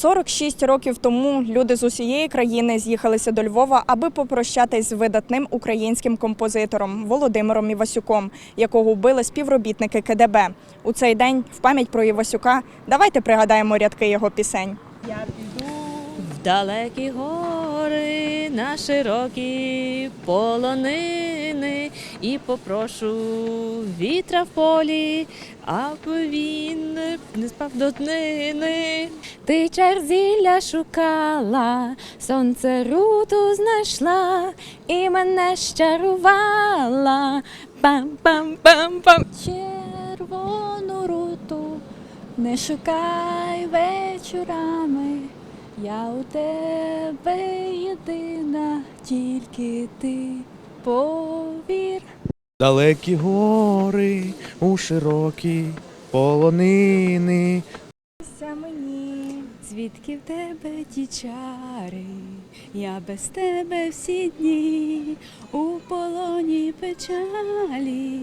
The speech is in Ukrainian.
46 років тому люди з усієї країни з'їхалися до Львова, аби попрощатись з видатним українським композитором Володимиром Івасюком, якого вбили співробітники КДБ. У цей день, в пам'ять про Івасюка, давайте пригадаємо рядки його пісень. Я піду в далекі гори, на широкі полонини і попрошу вітра в полі, аби він не спав до днини. Ти черзілля шукала, сонце руту знайшла і мене щарувала. Пам-пам-пам-пам. Червону руту не шукай вечорами, я у тебе єдина, тільки ти повір. Далекі гори у широкі полонини. мені Звідки в тебе ті чари? Я без тебе всі дні у полоні печалі.